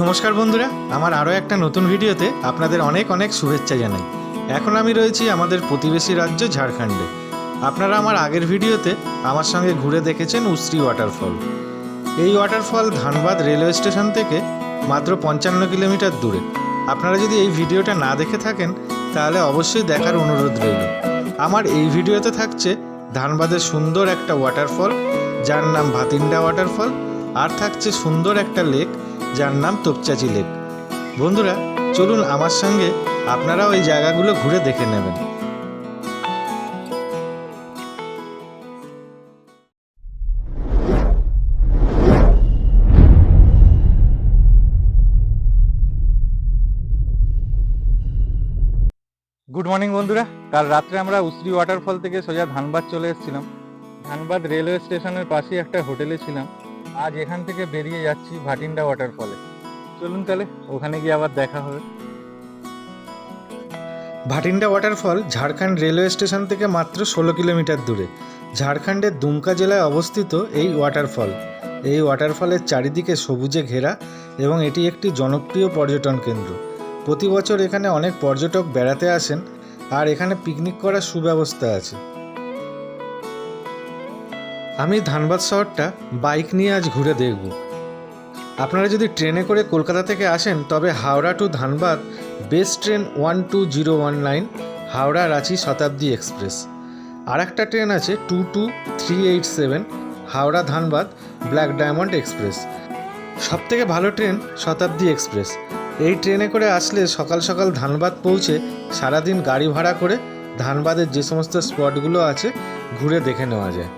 নমস্কার বন্ধুরা, আমার আরও একটা নতুন ভিডিওতে আপনাদের অনেক অনেক শুভেচ্ছা জানাই। এখন আমি রয়েছি আমাদের প্রতিবেশী রাজ্য ঝাড়খণ্ডে। আপনারা আমার আগের ভিডিওতে আমার সঙ্গে ঘুরে দেখেছেন উশ্রী ওয়াটারফল এই ওয়াটারফল ধানবাদ রেলওয়ে স্টেশন থেকে মাত্র পঞ্চান্ন কিলোমিটার দূরে। আপনারা যদি এই ভিডিওটা না দেখে থাকেন, তাহলে অবশ্যই দেখার অনুরোধ রইল। আমার এই ভিডিওতে থাকছে ধানবাদের সুন্দর একটা ওয়াটারফল যার নাম ভাতিন্ডা ওয়াটারফল আর থাকছে সুন্দর একটা লেক যার নাম তোপচাচি লেক। বন্ধুরা, চলুন আমার সঙ্গে আপনারাও এই জায়গাগুলো ঘুরে দেখে নেবেন। গুড মর্নিং বন্ধুরা। কাল রাত্রে আমরা উসরি ওয়াটারফল থেকে সোজা ধানবাদ চলে এসেছিলাম। ধানবাদ রেলওয়ে স্টেশনের পাশেই একটা হোটেলে ছিলাম। আজ এখান থেকে বেরিয়ে যাচ্ছি ভাটিন্ডা ওয়াটারফলে চলুন তাহলে, ওখানে গিয়ে আবার দেখা হবে। Bhatinda waterfall Jharkhand railway station থেকে মাত্র ষোলো কিলোমিটার দূরে। ঝাড়খণ্ডের দুমকা জেলায় অবস্থিত এই ওয়াটারফল এই ওয়াটারফলের চারিদিকে সবুজে ঘেরা এবং এটি একটি জনপ্রিয় পর্যটন কেন্দ্র। প্রতি বছর এখানে অনেক পর্যটক বেড়াতে আসেন আর এখানে পিকনিক করার সুব্যবস্থা আছে। আমি ধানবাদ শহরটা বাইক নিয়ে আজ ঘুরে দেখব। আপনারা যদি ট্রেনে করে কলকাতা থেকে আসেন, তবে Howrah to Dhanbad best train one two zero one nine, Howrah Ranchi Shatabdi express. আর একটা ট্রেন আছে two two three eight seven, Howrah Dhanbad black diamond express. সবথেকে ভালো ট্রেন শতাব্দী এক্সপ্রেস। এই ট্রেনে করে আসলে সকাল সকাল ধানবাদ পৌঁছে সারাদিন গাড়ি ভাড়া করে ধানবাদের যে সমস্ত স্পটগুলো আছে, ঘুরে দেখে নেওয়া যায়।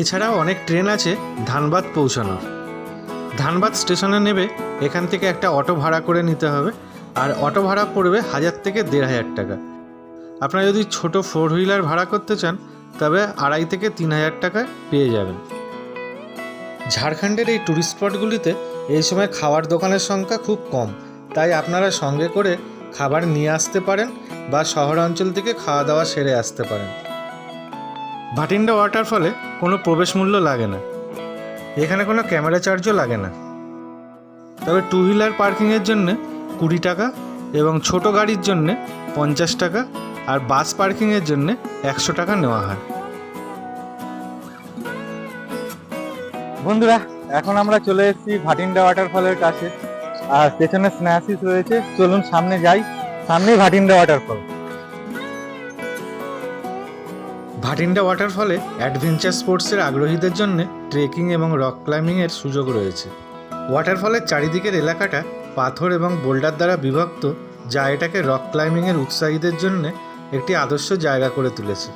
এছাড়াও অনেক ট্রেন আছে ধানবাদ পৌঁছানোর। ধানবাদ স্টেশনে নেবে এখান থেকে একটা অটো ভাড়া করে নিতে হবে, আর অটো ভাড়া পড়বে হাজার থেকে দেড় হাজার টাকা। আপনারা যদি ছোট ফোর হুইলার ভাড়া করতে চান, তবে আড়াই থেকে তিন হাজার টাকা পেয়ে যাবেন। ঝাড়খণ্ডের এই ট্যুরিস্ট স্পটগুলিতে এই সময় খাওয়ার দোকানের সংখ্যা খুব কম, তাই আপনারা সঙ্গে করে খাবার নিয়ে আসতে পারেন বা শহর অঞ্চল থেকে খাওয়া দাওয়া সেরে আসতে পারেন। ভাটিন্ডা ওয়াটারফলে কোনো প্রবেশ মূল্য লাগে না। এখানে কোনো ক্যামেরা চার্জও লাগে না। তবে টু হুইলার পার্কিংয়ের জন্য কুড়ি টাকা এবং ছোট গাড়ির জন্য পঞ্চাশ টাকা আর বাস পার্কিংয়ের জন্য একশো টাকা নেওয়া হয়। বন্ধুরা, এখন আমরা চলে এসেছি ভাটিন্ডা ওয়াটারফলের কাছে। আর পেছনে স্ন্যাসিস রয়েছে। চলুন সামনে যাই। সামনেই ভাটিন্ডা ওয়াটারফল ভাটিন্ডা ওয়াটারফলে অ্যাডভেঞ্চার স্পোর্টসের আগ্রহীদের জন্য ট্রেকিং এবং রক ক্লাইম্বিংয়ের সুযোগ রয়েছে। ওয়াটারফলের চারিদিকের এলাকাটা পাথর এবং বোল্ডার দ্বারা বিভক্ত, যা এটাকে রক ক্লাইম্বিংয়ের উৎসাহীদের জন্য একটি আদর্শ জায়গা করে তুলেছে।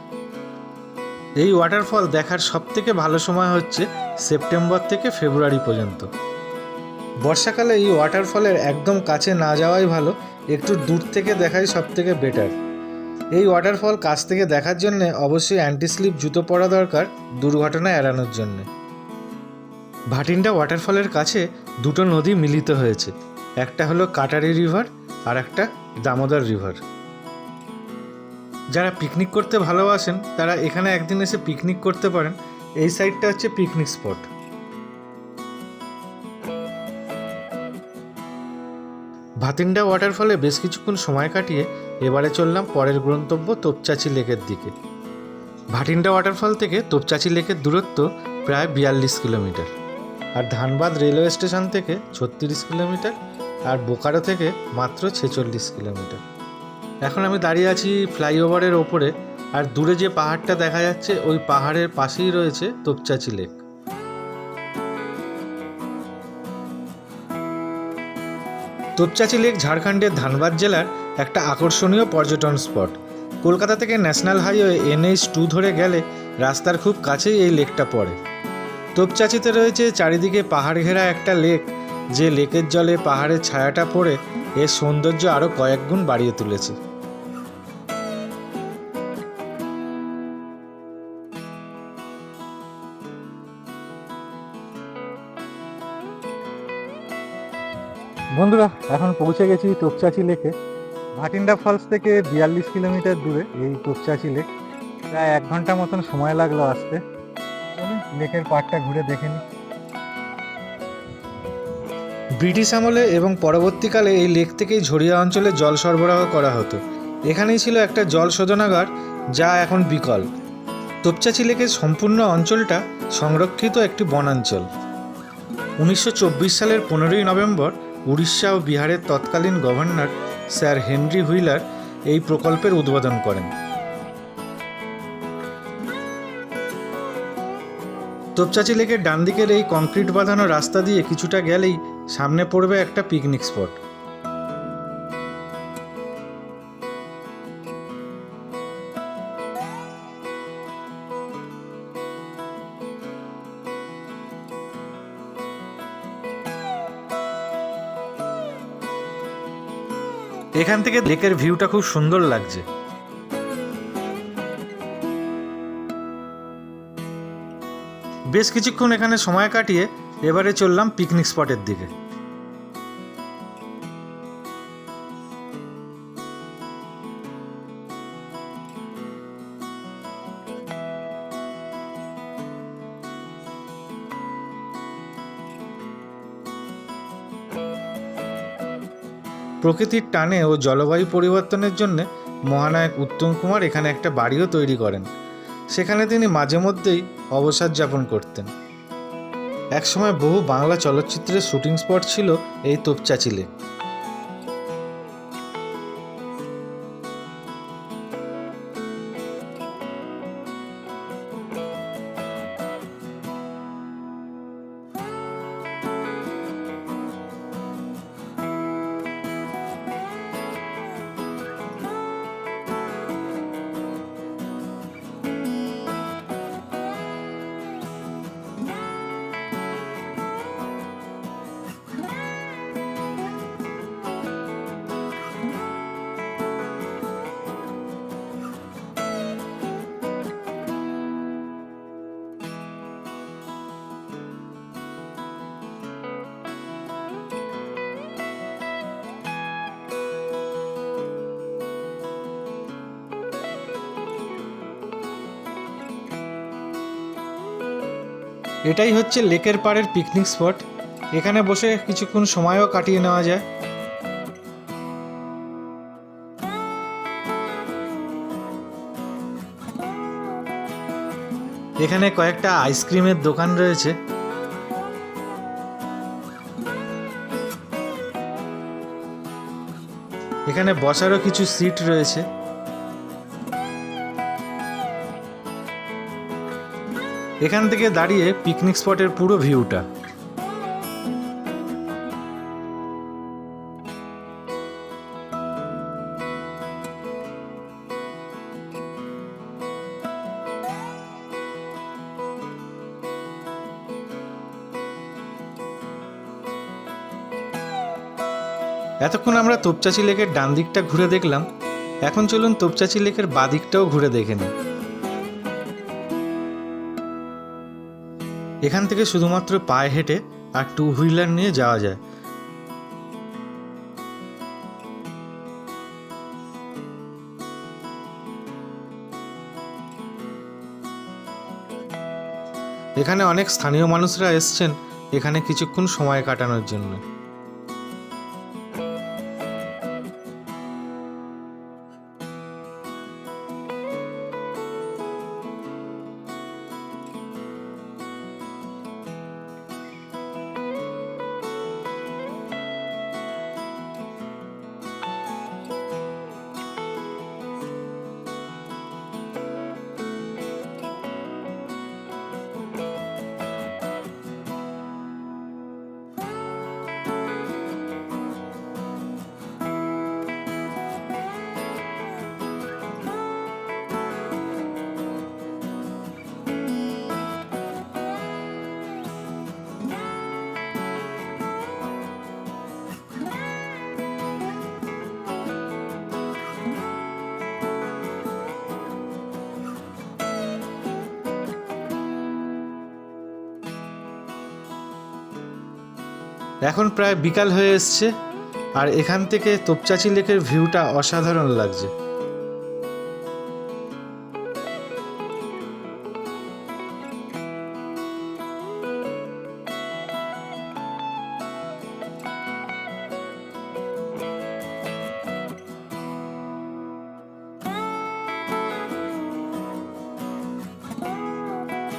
এই ওয়াটারফল দেখার সবথেকে ভালো সময় হচ্ছে সেপ্টেম্বর থেকে ফেব্রুয়ারি পর্যন্ত। বর্ষাকালে এই ওয়াটারফলের একদম কাছে না যাওয়াই ভালো, একটু দূর থেকে দেখাই সবথেকে বেটার। এই ওয়াটারফল কাছ থেকে দেখার জন্য অবশ্যই অ্যান্টি স্লিপ জুতো পরা দরকার দুর্ঘটনা এড়ানোর জন্য। ভাটিন্ডা ওয়াটারফলের কাছে দুটো নদী মিলিত হয়েছে, একটা হলো কাটারি রিভার আর একটা দামোদর রিভার যারা পিকনিক করতে ভালোবাসেন, তারা এখানে একদিন এসে পিকনিক করতে পারেন, এই সাইডটা হচ্ছে পিকনিক স্পট ভাতিন্ডা ওয়াটারফলে বেশ কিছুক্ষণ সময় কাটিয়ে এবারে চললাম পরের গন্তব্য তোপচাচি লেকের দিকে। ভাটিন্ডা ওয়াটারফল থেকে তোপচাচি লেকের দূরত্ব প্রায় বিয়াল্লিশ কিলোমিটার। আর ধানবাদ রেলওয়ে স্টেশন থেকে ছত্রিশ কিলোমিটার আর বোকারো থেকে মাত্র ছেচল্লিশ কিলোমিটার। এখন আমি দাঁড়িয়ে আছি ফ্লাইওভারের ওপরে আর দূরে যে পাহাড়টা দেখা যাচ্ছে ওই পাহাড়ের পাশেই রয়েছে তোপচাচি লেক। তোপচাচি লেক ঝাড়খণ্ডের ধানবাদ জেলার একটা আকর্ষণীয় পর্যটন স্পট। কলকাতা থেকে ন্যাশনাল হাইওয়ে এনএইচ টু ধরে গেলে রাস্তার খুব কাছেই এই লেকটা পড়ে। তোপচাচিতে রয়েছে চারিদিকে পাহাড় ঘেরা একটা লেক, যে লেকের জলে পাহাড়ের ছায়াটা পড়ে এর সৌন্দর্য আরও কয়েক গুণ বাড়িয়ে তুলেছে। বন্ধুরা, এখন পৌঁছে গেছি তোপচাচি লেকে। ভাটিন্ডা ফলস থেকে বিয়াল্লিশ কিলোমিটার দূরে, এই তোপচাচি লেক প্রায় এক ঘণ্টা মতন সময় লাগল আসতে। লেকের পাড়টা ঘুরে দেখে নিই। ব্রিটিশ আমলে এবং পরবর্তীকালে এই লেক থেকেই ঝরিয়া অঞ্চলে জল সরবরাহ করা হতো। এখানেই ছিল একটা জল শোধনাগার, যা এখন বিকল। তোপচাচি লেকের সম্পূর্ণ অঞ্চলটা সংরক্ষিত একটি বনাঞ্চল। উনিশশো চব্বিশ সালের পনেরোই নভেম্বর উড়িষ্যা ও বিহারের তৎকালীন গভর্নর স্যার হেনরি হুইলার এই প্রকল্পের উদ্বোধন করেন। তোপচাচি লেকের ডান দিকের এই কংক্রিট বাঁধানো রাস্তা দিয়ে কিছুটা গেলেই সামনে পড়বে একটা পিকনিক স্পট। এখান থেকে লেকের ভিউটা খুব সুন্দর লাগছে। বেশ কিছুক্ষণ এখানে সময় কাটিয়ে এবারে চললাম পিকনিক স্পটের দিকে। প্রকৃতির টানে ও জলবায়ু পরিবর্তনের জন্যে মহানায়ক উত্তম কুমার এখানে একটা বাড়িও তৈরি করেন। সেখানে তিনি মাঝে মধ্যেই অবসাদ যাপন করতেন। একসময় বহু বাংলা চলচ্চিত্রের শুটিং স্পট ছিল এই তোপচাচি এটাই হচ্ছে লেকের পাড়ের পিকনিক স্পট এখানে বসে কিছুক্ষণ সময়ও কাটিয়ে নেওয়া যায়। এখানে কয়েকটা আইসক্রিমের দোকান রয়েছে। এখানে বসারও কিছু সিট রয়েছে। এখান থেকে দাঁড়িয়ে পিকনিক স্পটের পুরো ভিউটা এতক্ষণ আমরা তোপচাচি লেকের ডান দিকটা ঘুরে দেখলাম। এখন চলুন তোপচাচি লেকের বাঁ দিকটাও ঘুরে দেখে নিই। এখান থেকে শুধুমাত্র পায়ে হেঁটে আর টু হুইলার নিয়ে যাওয়া যায়। এখানে অনেক স্থানীয় মানুষরা এসছেন এখানে কিছুক্ষণ সময় কাটানোর জন্য। এখন প্রায় বিকাল হয়ে এসছে আর এখান থেকে তোপচাচি লেকের ভিউটা অসাধারণ লাগছে।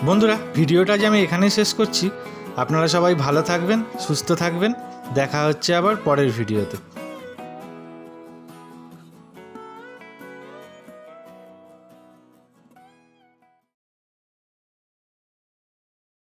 বন্ধুরা, ভিডিওটা যে আমি এখানেই শেষ করছি আপনারা সবাই ভালো থাকবেন সুস্থ থাকবেন। দেখা হচ্ছে আবার পরের ভিডিওতে।